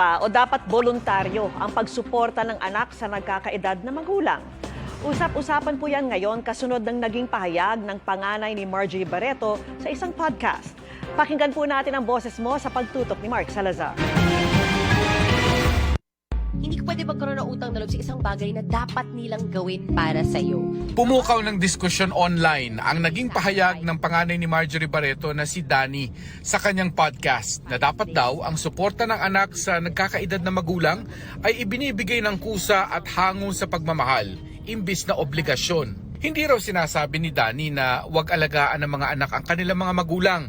pa o dapat voluntaryo ang pagsuporta ng anak sa nagkakaedad na magulang? Usap-usapan po yan ngayon kasunod ng naging pahayag ng panganay ni Marjorie Barreto sa isang podcast. Pakinggan po natin ang boses mo sa pagtutok ni Mark Salazar. Pwede magkaroon ng utang na loob sa isang bagay na dapat nilang gawin para sa'yo. Pumukaw ng diskusyon online ang naging pahayag ng panganay ni Marjorie Barreto na si Danny sa kanyang podcast na dapat daw ang suporta ng anak sa nagkakaedad na magulang ay ibinibigay ng kusa at hango sa pagmamahal, imbis na obligasyon. Hindi raw sinasabi ni Danny na huwag alagaan ng mga anak ang kanilang mga magulang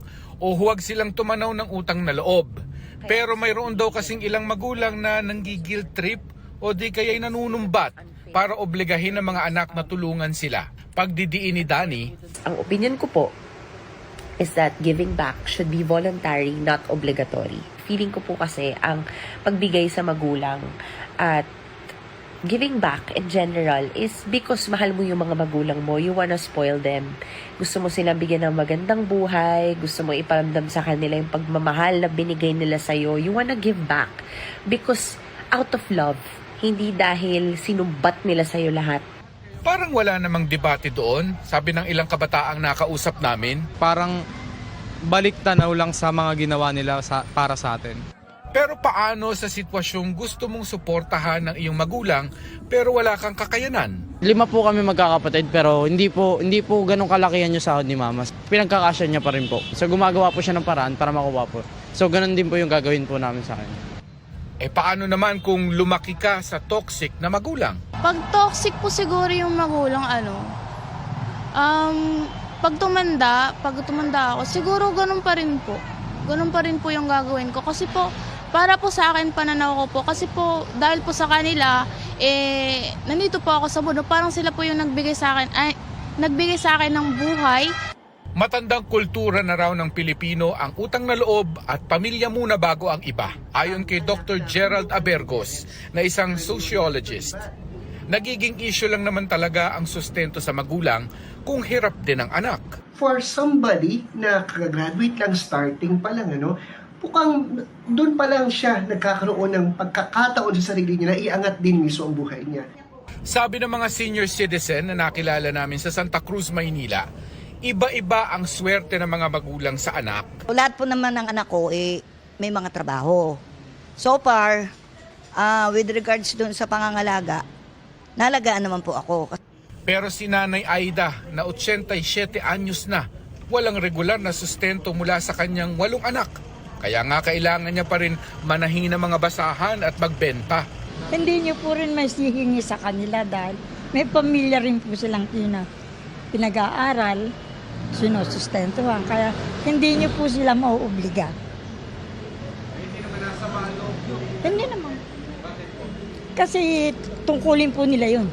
o huwag silang tumanaw ng utang na loob. Pero mayroon daw kasing ilang magulang na nanggigil trip o di kaya'y nanunumbat para obligahin ng mga anak na tulungan sila. Pagdidiin ni Danny, Ang opinion ko po is that giving back should be voluntary, not obligatory. Feeling ko po kasi ang pagbigay sa magulang at giving back in general is because mahal mo yung mga magulang mo. You wanna spoil them. Gusto mo silang bigyan ng magandang buhay. Gusto mo iparamdam sa kanila yung pagmamahal na binigay nila sa'yo. You wanna give back because out of love. Hindi dahil sinumbat nila sa'yo lahat. parang wala namang debate doon, sabi ng ilang kabataang nakausap namin. parang balik tanaw lang sa mga ginawa nila sa, para sa atin. Pero paano sa sitwasyong gusto mong suportahan ng iyong magulang pero wala kang kakayanan? Lima po kami magkakapatid pero hindi po hindi po ganun kalakihan yung sahod ni mama. Pinagkakasya niya pa rin po. So gumagawa po siya ng paraan para makuha po. So ganun din po yung gagawin po namin sa kanya. Eh paano naman kung lumaki ka sa toxic na magulang? Pag toxic po siguro yung magulang, ano, um, pag tumanda, pag tumanda ako, siguro ganun pa rin po. Ganun pa rin po yung gagawin ko. Kasi po, para po sa akin, pananaw ko po. Kasi po, dahil po sa kanila, eh, nandito po ako sa mundo. Parang sila po yung nagbigay sa akin, ay, nagbigay sa akin ng buhay. Matandang kultura na raw ng Pilipino ang utang na loob at pamilya muna bago ang iba. Ayon kay Dr. Gerald Abergos na isang sociologist. Nagiging issue lang naman talaga ang sustento sa magulang kung hirap din ang anak. for somebody na kagagraduate lang starting pa lang ano, mukhang doon pa lang siya nagkakaroon ng pagkakataon sa sarili niya na iangat din mismo ang buhay niya. Sabi ng mga senior citizen na nakilala namin sa Santa Cruz, Maynila, iba-iba ang swerte ng mga magulang sa anak. Lahat po naman ng anak ko, eh, may mga trabaho. So far, ah, with regards dun sa pangangalaga, nalagaan naman po ako. Pero si Nanay Aida na 87 anyos na, walang regular na sustento mula sa kanyang walong anak. Kaya nga kailangan niya pa rin manahin ng mga basahan at magbenta. hindi niyo po rin masihingi sa kanila dahil may pamilya rin po silang pina, pinag-aaral, sinusustentuhan. Kaya hindi niyo po sila mauobliga. Hindi naman. Kasi tungkulin po nila yun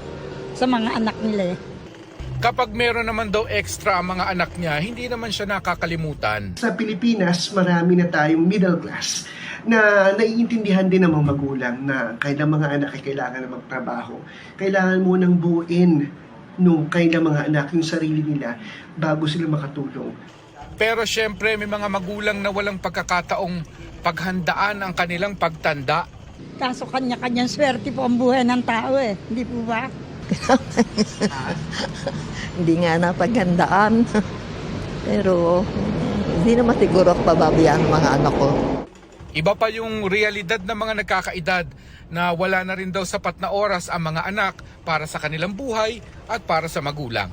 sa mga anak nila eh. Kapag meron naman daw extra ang mga anak niya, hindi naman siya nakakalimutan. Sa Pilipinas, marami na tayong middle class na naiintindihan din ng mga magulang na kailang mga anak ay kailangan na magtrabaho. Kailangan mo nang buuin nung kailang mga anak yung sarili nila bago sila makatulong. Pero syempre may mga magulang na walang pagkakataong paghandaan ang kanilang pagtanda. Kaso kanya-kanyang swerte po ang buhay ng tao eh. Hindi po ba? hindi nga napaghandaan. Pero hindi naman siguro ako pababayaan ng mga anak ko. Iba pa yung realidad ng mga nagkakaedad na wala na rin daw sapat na oras ang mga anak para sa kanilang buhay at para sa magulang.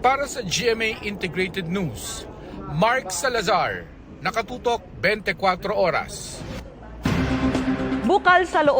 Para sa GMA Integrated News, Mark Salazar, nakatutok 24 oras. Bukal sa loob